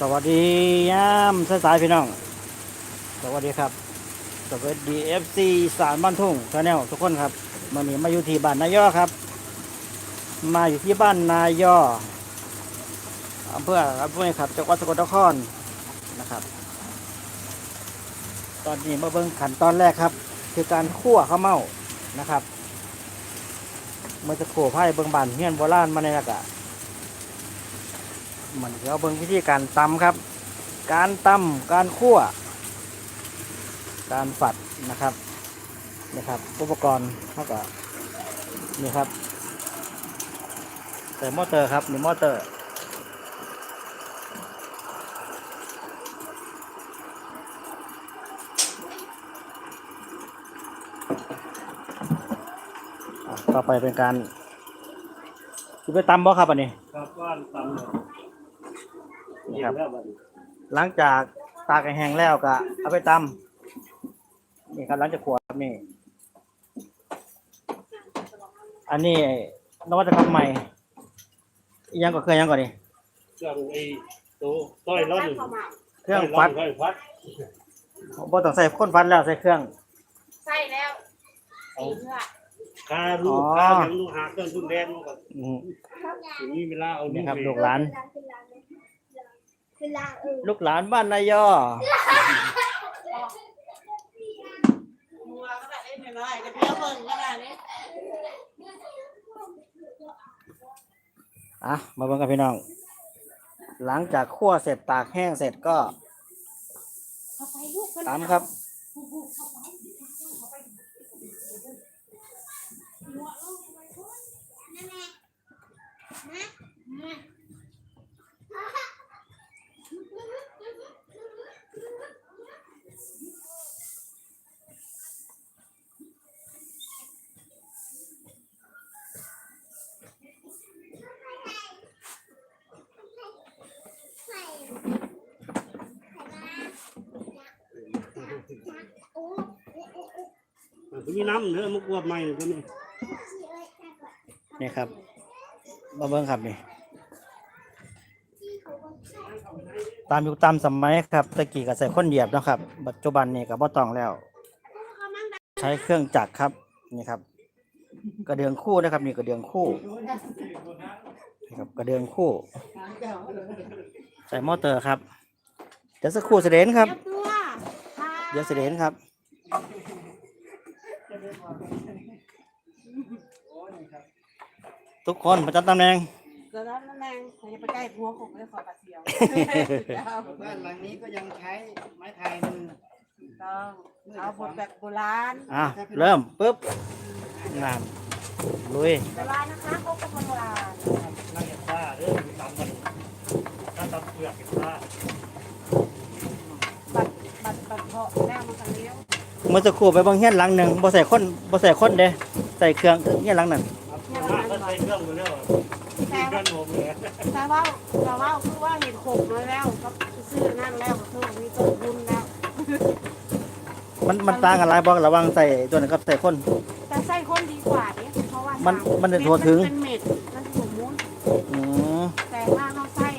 สวัสดียามสายพี่น้อง สวัสดีครับ สวัสดีเอฟซีสารบ้านทุ่งชาแนลทุกคนครับวันนี้มาอยู่ที่บ้านนายอครับ มาอยู่ที่บ้านนายออำเภออำเภอครับจังหวัดสกลนครนะครับ ตอนนี้มาเบิ่งขันตอนแรกครับ คือการคั่วข้าวเม่านะครับเมื่อจะโขั่วไผ่เบิ่งบานเฮียนโบราณมาในอากาศ มันเดี๋ยวเบิ่งวิธีการตำครับ การตำการคั่ว การฝัดนะครับนี่ครับ อุปกรณ์เท่ากับนี่ครับใส่มอเตอร์ครับนี่มอเตอร์ต่อไปเป็นการจะไปตำบ่ครับอันนี้ครับว่านนี่ ครับแล้วบัดนี้หลังจากตากให้แห้งแล้วก็เอาไปตำนี่ครับหลังจากขวดครับนี่ อันนี้นวัตกรรมใหม่อีกอยังก็เครื่องยังก่อนนี่เครื่องไอ้ตัวต้อยร้อนเครื่องฟัดต้อยฟัดบ่ต้องใส่ข้นฟัดแล้วใส่เครื่อง ใส่แล้วสีเพื่อคาลูกอ๋อคาอย่างลูกหาเครื่องทุนแดงมาก่อนอืม ถึงมีเวลาเอานี่นี่ครับไปลูกหลานคือ ลางเออลูกหลานบ้านนายอมัวก็แบบเล่นน้อยๆก็เพี้ยวเบิ่งก็ได้เลยอะมาเบิ่งกับพี่น้อง หลังจากคั่วเสร็จตากแห้งเสร็จก็เอาไปลูกคนตำครับ มีน้ำเนื้อมันกวดใหม่ตัวนี้นี่ครับมาเบิ่งครับนี่ตามยุคตามสมัยครับตะกี้ก็ใส่คนเหยียบนะครับ ปัจจุบันนี่ก็บ่ต้องแล้ว ใช้เครื่องจักรครับนี่ครับ กระเดืองคู่นะครับ นี่กระเดืองคู่นี่ครับกระเดืองคู่ ใส่มอเตอร์ครับเดี๋ยวสักครู่เสด็จครับเยบตัวค่ะเดี๋ยวเสด็จครับ ทุกคนประจำตำแหน่งเดี๋ยวนั้นนั่นเองเขาจะไปใกล้พัวผมไม่ได้ขอปลาเสียวบ้านหลังนี้ก็ยังใช้ไม้ไผ่มือต้องเอาบทแบบโบราณอะเริ่มปุ๊บน้ำลุยโบราณนะคะเขาก็โบราณนั่งเก็บผ้าเด้อมีตำมันถ้าตำเปลือกเก็บผ้าบัดบัดบัดเพาะแน่มันกันเลี้ยวเมื่อสักครู่ไปเบางเฮียนหลังหนึ่งบ่ใส่คนบ่ใส่คนเด้ใส่เครื่องเฮียนหลังนั้นครับ มากก็ใช้เครื่องมือแล้วมีเครื่องผมเลยแต่ว่าแต่ว่าคือว่าเห็นขบน้อยแล้วก็ซื้อนั่นแล้วก็คือมีต้นบุญแล้ว มันมันต่างกันหลายบ่ระหวังใส่ตัวนั้นกับใส่คน แต่ใส่คนดีกว่าเนี่ยเพราะว่ามันสามันจะทั่วถึง เป็นเม็ดมันสมมุติอืมแต่ถ้าเขาใส่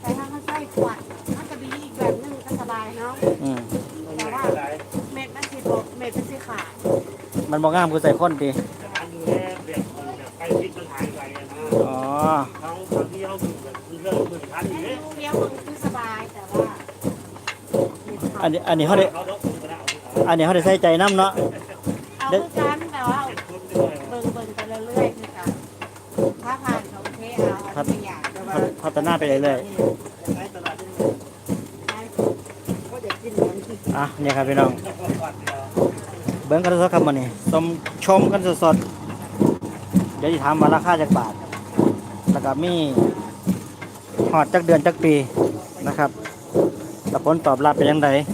แต่ถ้าเขาใส่ขวดมันจะดีอีกแบบนึงก็สบายเนาะอืมแต่ว่าเม็ดมันสีบเม็ดมันสีขาดมันบ่งามคือใส่คนดี อันดูแลแบบแบบใกล้ชิดมันหายไปนะ อ๋อ เขาบางที่เขาดูแบบเรื่องมือทันอยู่ ให้ เนี่ย ดูเลี้ยวมันคือสบายแต่ว่า อันนี้อันนี้เขาได้เขาต้องคุณก็ได้เอาอันนี้เขาได้ใส่ใจน้ำเนาะเอาคือกันแต่ว่าเก็บทุนด้วยเบิ่งเบิ่งไปเรื่อยๆคือกันถ้าผ่านเขาโอเคเอาอันนี้อย่างแต่ว่าพัฒนาไปเรื่อยใช้ตลาดที่ก็จะกินมันๆอะเนี่ยครับพี่น้อง เบิ้งกันสดๆครับมันนี่ชมชมกันสดๆเดี๋ยวจะถามว่าราคาจากบาท แล้วก็มีหอดจักเดือนจักปีนะครับแต่ผลตอบรับเป็นยังไงเ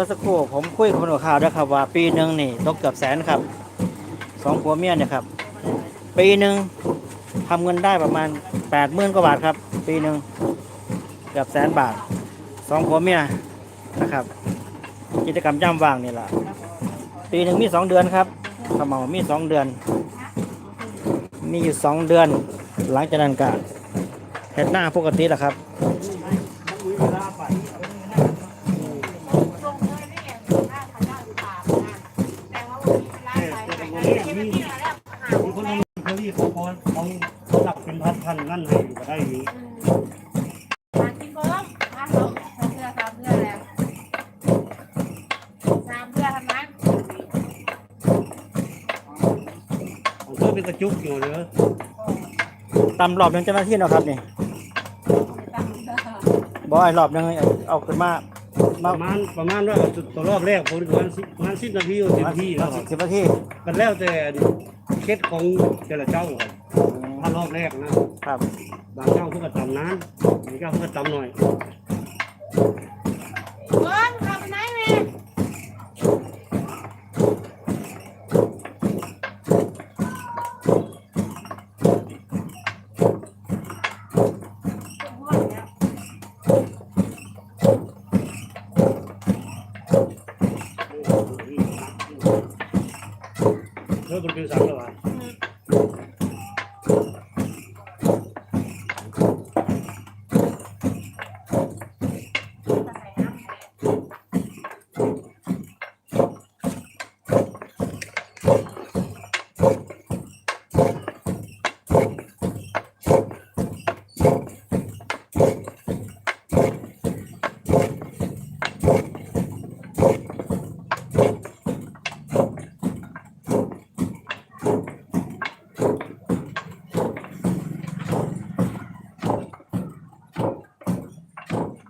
มื่อสักครู่ผมคุยกับคนข่าวด้วยครับว่า ปีหนึ่งนี่ตกเกือบแสนครับสองผัวเมียเนี่ยครับ ปีหนึ่งทำเงินได้ประมาณแปดหมื่นกว่าบาทครับ ปีหนึ่งเกือบแสนบาทสองผัวเมียนะครับ กิจกรรมย่ำว่างนี่แหละปีหนึ่งมีสองเดือนครับขมเหมามีสองเดือน มีอยู่สองเดือน หลังจากนั้นก็เห็ดหน้าปกติแหละครับ รอบหนึงเจ้าหน้าที่เนาะครับนี่บอยรอบหนึงเอาขึ้นมาปมาระมาณประมาณว่าตัวรอบแรกผมประมาณสิบประมาณสิบนาทีสิบนาทีแล้วครับสิบนาทีกันแล้วแต่เคล็ดของแต่ละเจ้าครับถ้ารอบแรกนะครับบางเจ้าเพิ่งก็ตำนานบางเจ้าเพิ่งก็ตำหน่อย เบิ้มขับไปไหนแม่ เออมันเป็นสามระหว่าง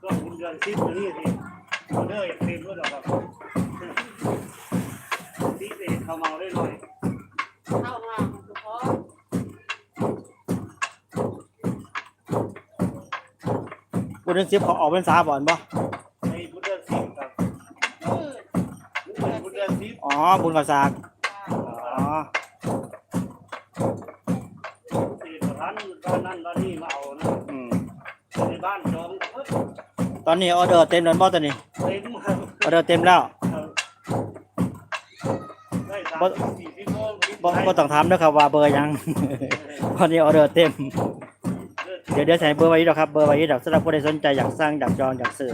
ก็คุณเดือนสิบนี่สิออเดอร์อยากเต็มด้วยหรอครับสิบ เองเขาเมาได้หน่อยเข้ามาเฉพาะบุญเดือนสิบเขาออกเป็นสาบ่อนบ่ในพุทธสิบครับพุทธสิบอ๋อ บุญกับสากอ๋อสี่สถานบ้านนั่นบ้านนี่มาเอานะอืมในบ้านจองเพิ่มตอนนี้ออเดอร์เต็มแล้วบ่ตอนนี้เต็มมาออเดอร์เต็มแล้วได้สามสิ บสี่สิบโมงบ่บ่ต้องถามเด้อครับว่าเบอร์หยัง ตอนนี้ออเดอร์เต็ม เดี๋ยวเดี๋ยวใส่เบอร์ไว้ดอกครับ เบอร์ไว้ดอกสำหรับผู้ใดสนใจอยากสร้างอยากจองอยากซื้อ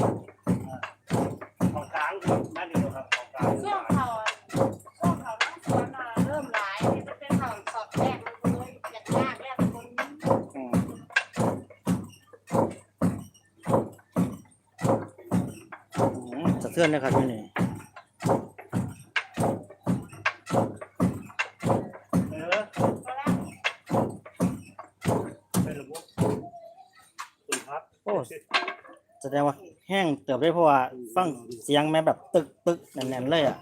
ของกลางครับนั่นเองครับของกลางช่วงเขาช่วงเขาต้องสวนมาเริ่มหลายนี่จะเป็นเขาสอดแรกมันเลยอยากยากแรกคนอืมอืมสะเทือนนะครับที่นี่ เออ ก็แล้ว เป็นระบบคุณพัก โอ้แส ดงว่าแห้งเติบได้เพราะว่าฟังเสียงแม่แบบตึกตึกแน่นๆเลยอะ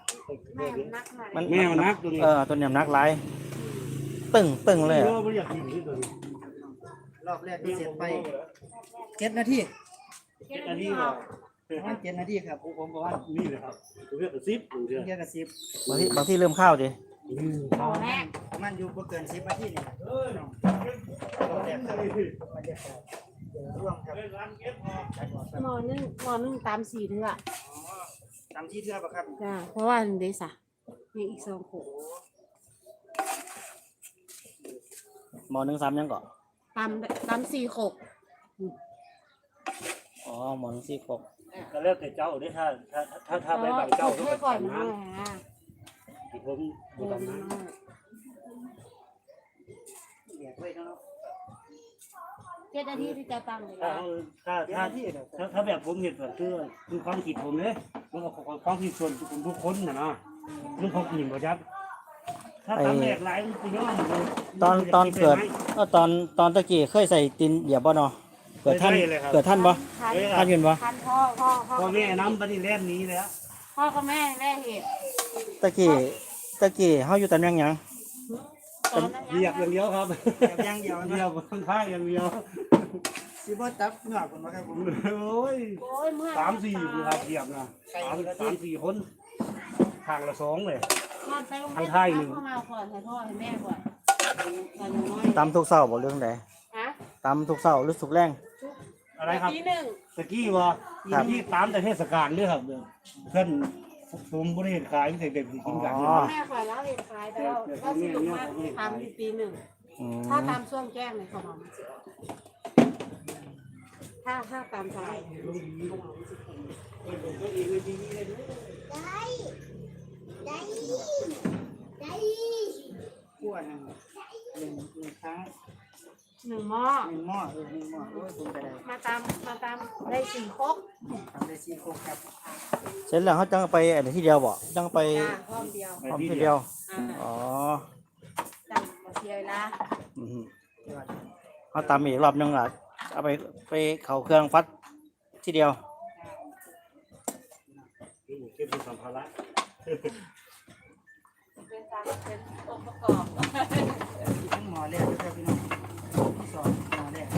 แม่มันนักหน่อยมันแมวนักตัวนี้เออตัวเนี้ยนักหลายตึงตึงเลยอะไม่อยากกินที่ตัวนี้รอบแรกที่เสร็จไปเจ็ดนาทีเก็บอันนี้นี้อว่าอกประมาณเจ็ดนาทีครับผมบอกว่านี่เลยครับตัวเรียกกระซิบตัวเรียกเทียบกับสิบบางที่บางที่เริ่มข้าวดิเอาแรกประมาณอยู่บ่เกินสิบนาทีนี่แหละรอบแรกครับบรรยากาศ ร่วมครับหมอนึ่งหมอนึ่งตามสี่เถื่อตามที่เทือกปะครับจ้าเพราะว่าเดซ่ะมีอีกสองขวดหมอหนึ่งสามยังก่อนตามตามสี่ขวดอ๋อหมอหนึ่งสี่ครบก็แล้วแต่เจ้าด้วยถ้าถ้าถ้าถ้าไปบางเจ้าก็ให้ไปก่อนทำนะน้ำที่ผมดูทำน้ำเรียกไว้เนาะ เจ็ดนาทีที่จะตั้งเวถ้าลาถ้าเจ็ดถ้านาทีเดี๋ยวถ้าถ้าแบบผมเห็นแบบคือคือความคิดผมเนี่ยมันก็ความคิดส่วนผมทุกคนนะนะมันเขากินบ่จับถ้าทำแหลกหลายมันจะย้อนเลยตอนตอนเกิดเออตอนตอนตะกี้เคยใส่ตินเหยียบบ่เนาะเกิดท่านเกิดท่านบ่ทันท่านยืนบ่ทันพ่อพ่อพ่อพ่อแม่น้ำปฏิแล่นนี้แล้วพ่อกับแม่แม่เหตุตะกี้ตะกี้เฮาอยู่ตำแหน่งหยังตอนนั้นเหยียบอย่างเดียวครับแบบอย่างเดียวเหยียเนาะบข้างข้างอย่างเดียว สิบ่จับเงาคนมาครับผมโอ้ยโอ้ยเมื่อสามสี่คนครับเหยียบนะสามสามสี่คนทางละสองเลยนอนไปโรงเรียนทางไทยหนึ่งพ่อมาก่อนให้พ่อให้แม่ก่อนตอนน้อยตำทุกเช้าบ่เรื่องใดฮะตำทุกเช้าหรือสุกแรงอะไรครับทีหนึ่งตะกี้วะครับตะกี้ตามแต่เทศกาลด้วยครับเด้อเพื่อนผมบริเวณขายเด็กๆกินกันอ๋อแม่ขอแล้วเรียนขายแต่ว่าก็สนุกมากทำอยู่ปีหนึ่งอืมถ้าตามช่วงแจ้งในของมันสิ ถ้าถ้าตามสายขั้วหนึ่งหนึ่งหนึ่งครั้งหนึ่งหม้อหนึ่งหม้อเออหนึ่งหม้อโอ้ยคุณไปได้มาตามมาตามได้สี่ครกทำได้สี่โคกครับเสร็จแล้วเขาจังไปอันที่เดียวบ่จังไปจ้าพร้อมเดียวพร้อมทีเดียวอ่าอ๋อจังมาเสียละอืมเขาตำอีกรอบนึงอะ เอาไปไปเข้าเครื่องฟัดทีเดียวนี่เก็บเป็นสัมภาระเป็นตามเป็นองค์ประกอบที่ทั้งหม้อแรกนะครับพี่น้องที่สองหม้อแรก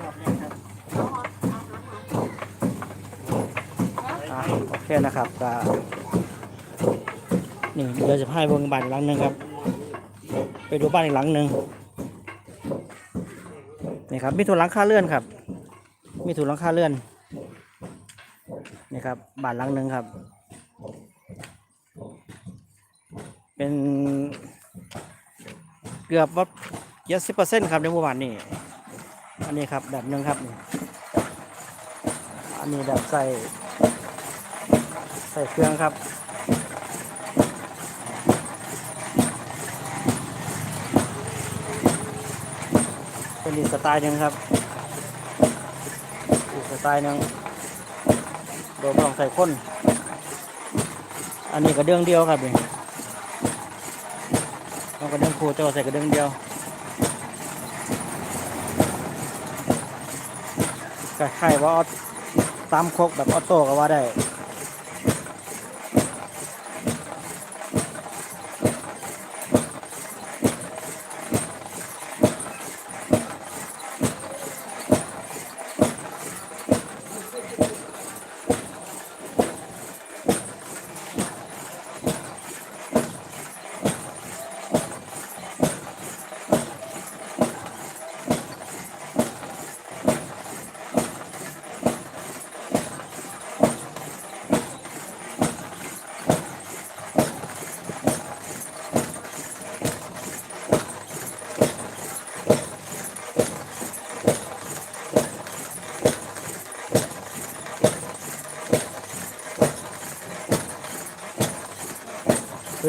รอบแรกครับเอาเอาเอาเอาอะโอเคนะครับก็นี่เดี๋ยวจะพาไปเบิ่งบ้านอีกหลังหนึ่งครับ ไปดูบ้านอีกหลังหนึ่ง นี่ครับมีถุนหลังคาเลื่อนครับ มีถุนหลังคาเลื่อนนี่ครับบานหลังหนึ่งครับ เป็นเกือบว่าเจ็ดสิบเปอร์เซ็นต์ครับในหมู่บ้านนี่อันนี้ครับแบบหนึ่งครับอันนี้แบบใส่ใส่เครื่องครับ เป็นอีกสไตล์หนึ่งครับ อีกสไตล์หนึ่งโดยไม่ต้องใส่ข้น อันนี้กระเดื่องเดียวครับนี่ต้องกระเดื่องคูแต่ว่าใส่กระเดื่องเดียวคล้ายๆว่าเอตามคกแบบออโต้ก็ว่าได้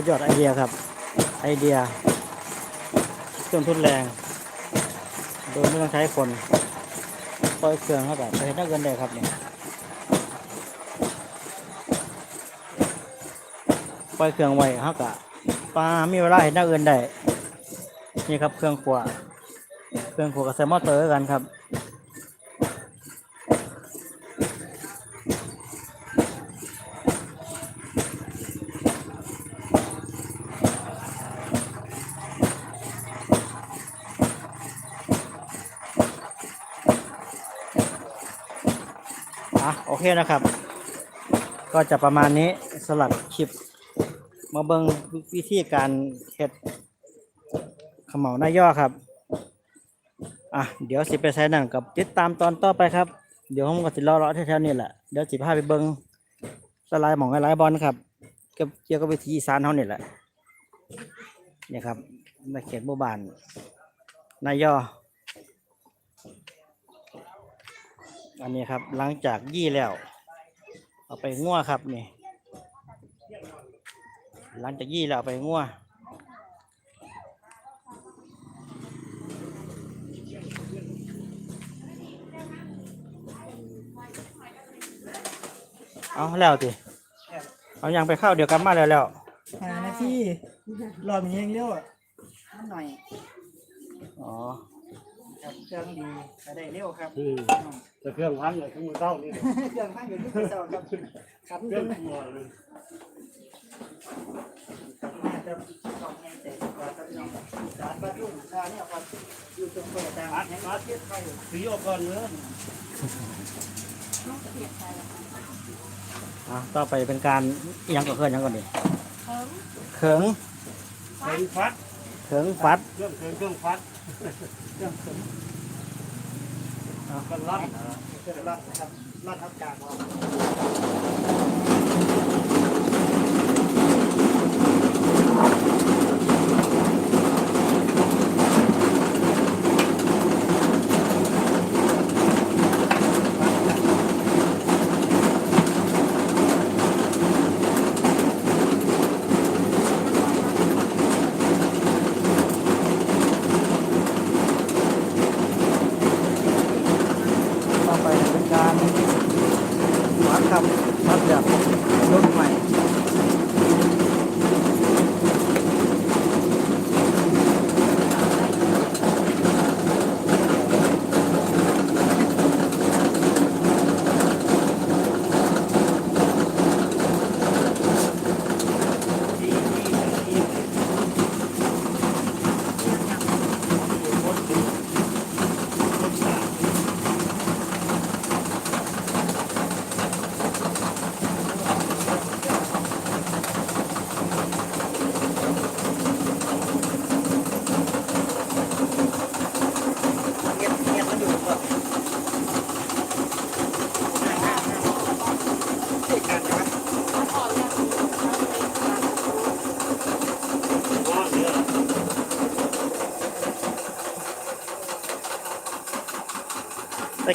ดยอดไอเดียครับ ไอเดียเครื่องทุนแรง โดยไม่ต้องใช้คนปล่อยเครื่องเข้าไปไปเห็นนักเงินได้ครับเนี่ยปล่อยเครื่องไว้เขากะปลามีเวลาเห็นนักเงินได้นี่ครับเครื่องขวาเครื่องขวากับใส่มอเตอร์กันครับ เคนะครับ ก็จะประมาณนี้สลับคลิป มาเบิงวิธีการเฮ็ดขมเหลาหน้าย่อครับ อะเดี๋ยวสิไปใช้หนังกับติดตามตอนต่อไปครับ เดี๋ยวผมก็สิรอรอแถวๆนี่แหละเดี๋ยวสิพาไปเบิงสไลด์หมองหลายบอลครับเกี่ยวเกี่ยวกับวิธีอีสานเฮานี่แหละเนี่ยครับในเขตหมู่บ้านนายย่อ อันนี้ครับหลังจากยี่แล้ว เอาไปงัวครับนี่ หลังจากยี่แล้วเอาไปงัวเอาแล้วสิเอายังไปเข้าวเดียวกันมาแล้วแล้วหานาทีรอบนี้ยังเร็วอะนิดหน่อย อ๋อ ครับเครื่องดีก็ได้เร็วครับอืมแต่เครื่องพันเลยเครื่องมือเต้านี่ เครื่องข้างอยู่ที่เจ้าครับครับเคเครื่รื่อองงหมดเลยน่าจะต้องแห้งเสร็จก่อนครับพี่น้องสารบ้านรุ่งชาเนี่ยครับอยู่ตรงเปิดตามอัดแห่งอัดเทศไทยสีออกก่อนเนื้ออะต่อไปเป็นการอิหยังก็เคลื่อนยังก่อนดิเพิ่มเขิงเครื่องฟัดเขิงฟัด เครื่องเครื่องเครื่องฟัดเครื่องขน ก็ลั่นนะเครื่องรัดนะครับรัดอากาศออก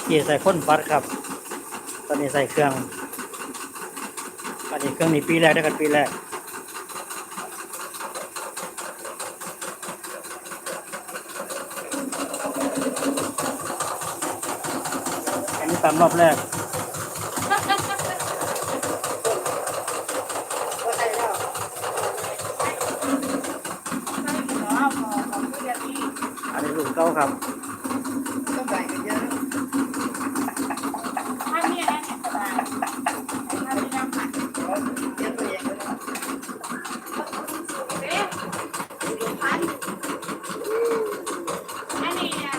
ตะกี้ใส่ข้นฟัดครับ ตอนนี้ใส่เครื่อง อันนี้เครื่องนี้ปีแรกได้กันปีแรกอันนี้ตามรอบแรกก็ใช่แล้วอันนี้ลูกเก้าครับ ต้องใส่กันเยอะ ถ้ามีอะไรเนี่ยสบายถ้ามีน้ำผัด เยอะตัวเองเลย เอ๊ะพันอันนี้เนี่ย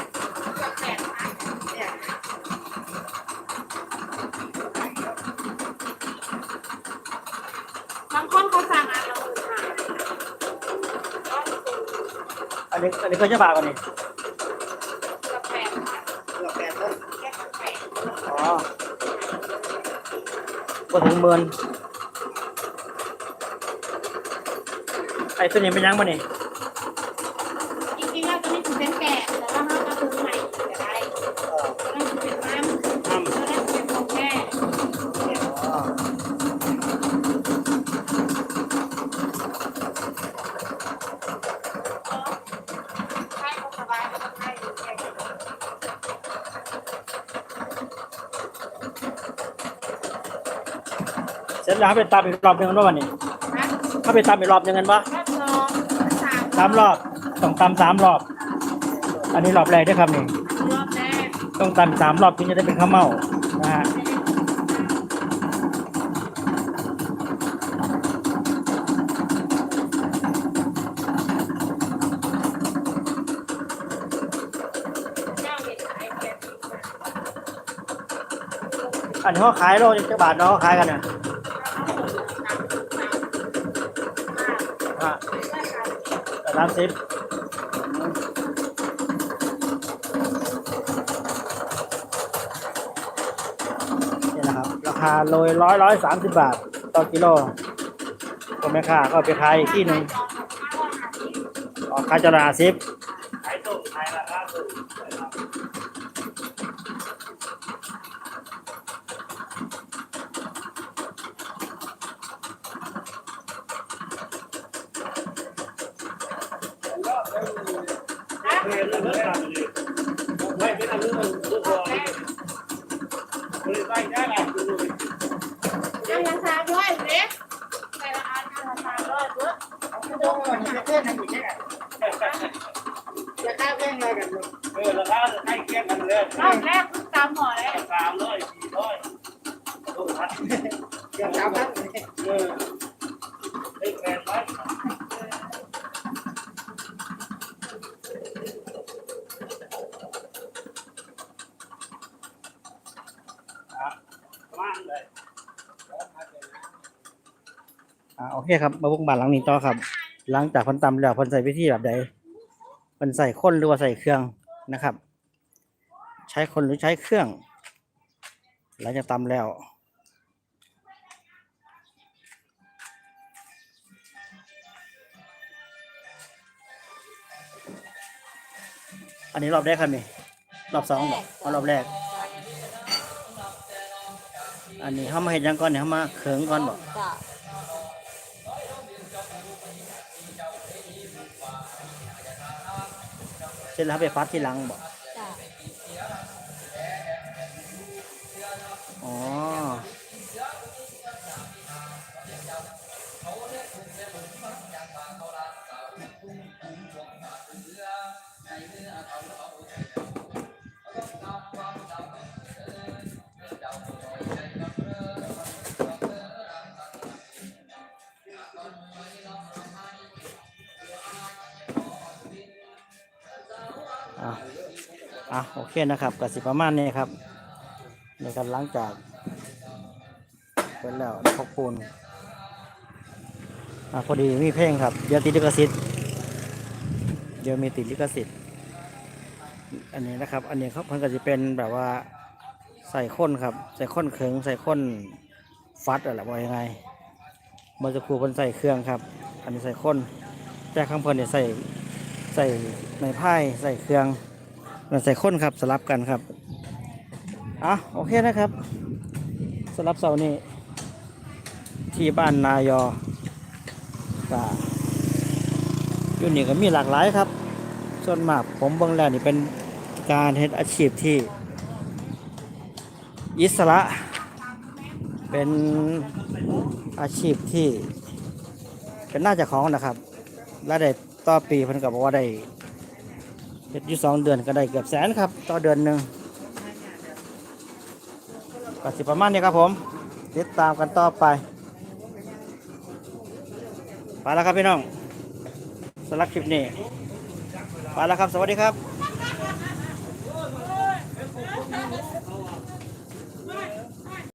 เกือบแปดพัน เนี่ย บางคนเขาสั่งอันละหมื่นห้า อันนี้อันนี้ก็จะบาทกว่านี้เกือบแปดพันหลอกแปดต้นแค่แปดอ๋อก็ถึงหมื่นไอ้ตัวนี้เป็นยังบ่นี่จริงๆแล้วตัวนี้ถือเป็นแกะแต่ว่าเราก็ซื้อใหม่ก็ได้ตัวนั้นถือเป็นน้ำ ทำ ตัวนั้นเป็นของแค่ อ๋อ ใช่เขาสบายเขาใช่แค่ เสร็จ แล้วเขาไปตามอีกรอบหนึงกันว่าวันนี้นะเขาไปตามอีกรอบหนึงกันปะรอบสองสามสามรอบต้องตามสามรอบ อันนี้รอบแรกได้ครับนี่รอบแรกต้องตามสามรอบถึงจะได้เป็นข้าวเม่านะฮะเจ้าเห็นขายแค่อันนี้เขาขายโลจะบาทเนาะเขาขายกันนะ สามสิบนี่นะครับ ราคาโลยร้อยร้อยสามสิบบาท ต่อกิโลก็แม่ค้าก็ไปขายอีกที่หนึ่งออกขายจราสิบ พัดเกือบสามพันเออได้แปดร้อยประมอ่าโอเคครับมาบุกบ้านหลังนี้ต่อครับ หลังจากคนตำแล้วคนใส่วิธีแบบใดคนใส่คนหรือว่าใส่เครื่องนะครับ ใช้คนหรือใช้เครื่อง หลังจากตำแล้ว อันนี้รอบแรกครับนี่รอบสองบอกเอารอบแรก อันนี้เขามาเห็นยังก่อนเนี่ยเขามาเขิงก่อนบอกจ้ะเสร็จแล้วไปฟัดที่หลังบอก อะอะโอเคนะครับกสิประมาณนี้ครับในการล้างจากเสร็จแล้วพกปูนอะพอดีมีเพลงครับเดี๋ยวติดลิขสิทธิ์เดี๋ยวมีติดลิขสิทธิ์อันนี้นะครับ อันนี้เขาเพิ่นก็จะเป็นแบบว่าใส่ข้นครับ ใส่ข้นเขิงใส่ข้นฟัดอะไรว่ายังไงมื่อจะครูเพิ่นใส่เครื่องครับ อันนี้ใส่ข้นแต่ข้างเพิ่นเนี่ยใส่ ใส่ในไพ่ใส่เครื่องแล้วใส่ข้นครับสลับกันครับอะโอเคนะครับสำหรับเสานี้ที่บ้านนายอก็อยู่นี่ก็มีหลากหลายครับ ส่วนมากผมเบิ่งแล้วนี่เป็นการเฮ็ดอาชีพที่ อิสระ เป็นอาชีพที่เป็นหน้าจ้าของนะครับ และได้ ต่อปีเพิ่นก็บอกว่าได้เฮ็ดอยู่สองเดือนก็ได้เกือบแสนครับ ต่อเดือนหนึ่งก็สิประมาณนี้ครับผม ติดตามกันต่อไป ไปแล้วครับพี่น้องสำหรับคลิปนี้ ไปแล้วครับ สวัสดีครับ